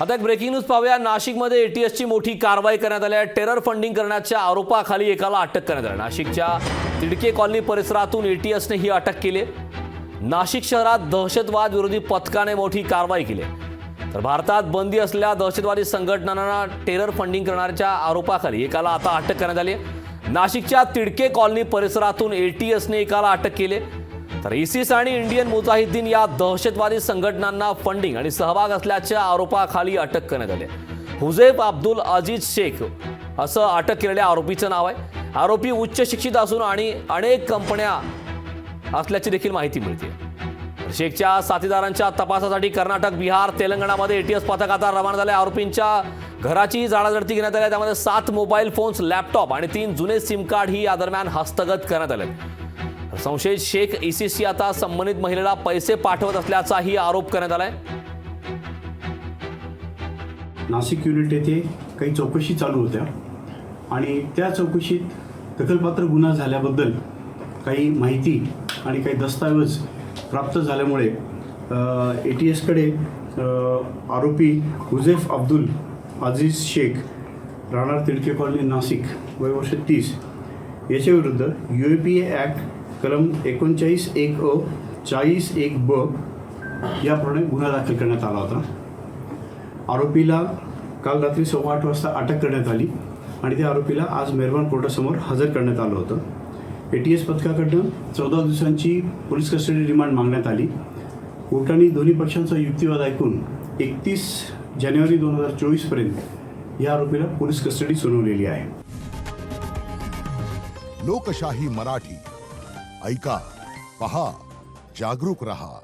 आता एक breaking news पाहूया. नाशिकमध्ये एटीएसची मोठी कारवाई करण्यात आली आहे. टेरर फंडिंग करण्याच्या आरोपाखाली एकाला अटक करण्यात आली. नाशिकच्या तिडके कॉलनी परिसरातून एटीएसने ही अटक केली. नाशिक शहरात दहशतवाद विरोधी पथकाने मोठी कारवाई केली. तर भारतात बंदी असलेल्या दहशतवादी संघटनांना टेरर फंडिंग करण्याच्या आरोपाखाली एकाला आता अटक करण्यात आली आहे. नाशिकच्या तिडके कॉलनी परिसरातून एटीएसने एकाला अटक केली. तर इसिस आणि इंडियन मुजाहिद्दीन या दहशतवादी संघटनांना फंडिंग आणि सहभाग असल्याच्या आरोपाखाली अटक करण्यात आली हुजेब अब्दुल अजीज शेख असं अटक केलेल्या आरोपीचं नाव आहे. आरोपी उच्च शिक्षित असून आणि अनेक कंपन्या असल्याची देखील माहिती मिळते. शेखच्या साथीदारांच्या तपासासाठी कर्नाटक बिहार तेलंगणामध्ये एटीएस पथक आता रवाना झाले आरोपींच्या घराची जाळाजडती घेण्यात आली त्यामध्ये सात मोबाईल फोन्स लॅपटॉप आणि तीन जुने सिम कार्ड ही या दरम्यान हस्तगत करण्यात आले संशयित शेख ईसीसी आता संबंधित महिलेला पैसे पाठवत असल्याचाही आरोप करण्यात आलाय. नाशिक युनिट येथे काही चौकशी चालू होत्या आणि त्या चौकशीत दखलपात्र गुन्हा झाल्याबद्दल काही माहिती आणि काही दस्तऐवज प्राप्त झाल्यामुळे ए टी एसकडे आरोपी हुझेफ अब्दुल अजीज शेख राहणार तिडके कॉलनी नाशिक वय वर्ष तीस याच्याविरुद्ध U A P A act कलम एकोणचाळीस एक अ चाळीस एक ब याप्रमाणे गुन्हा दाखल करण्यात आला होता. आरोपीला काल रात्री सव्वा आठ वाजता अटक करण्यात आली आणि त्या आरोपीला आज मेहरबान कोर्टासमोर हजर करण्यात आलं होतं. ए टी एस पथकाकडनं चौदा दिवसांची पोलीस कस्टडी रिमांड मागण्यात आली. कोर्टाने दोन्ही पक्षांचा युक्तिवाद ऐकून एकतीस जानेवारी दोन हजार चोवीसपर्यंत या आरोपीला पोलीस कस्टडी सुनावलेली आहे. लोकशाही मराठी. ऐका पहा जागरूक रहा.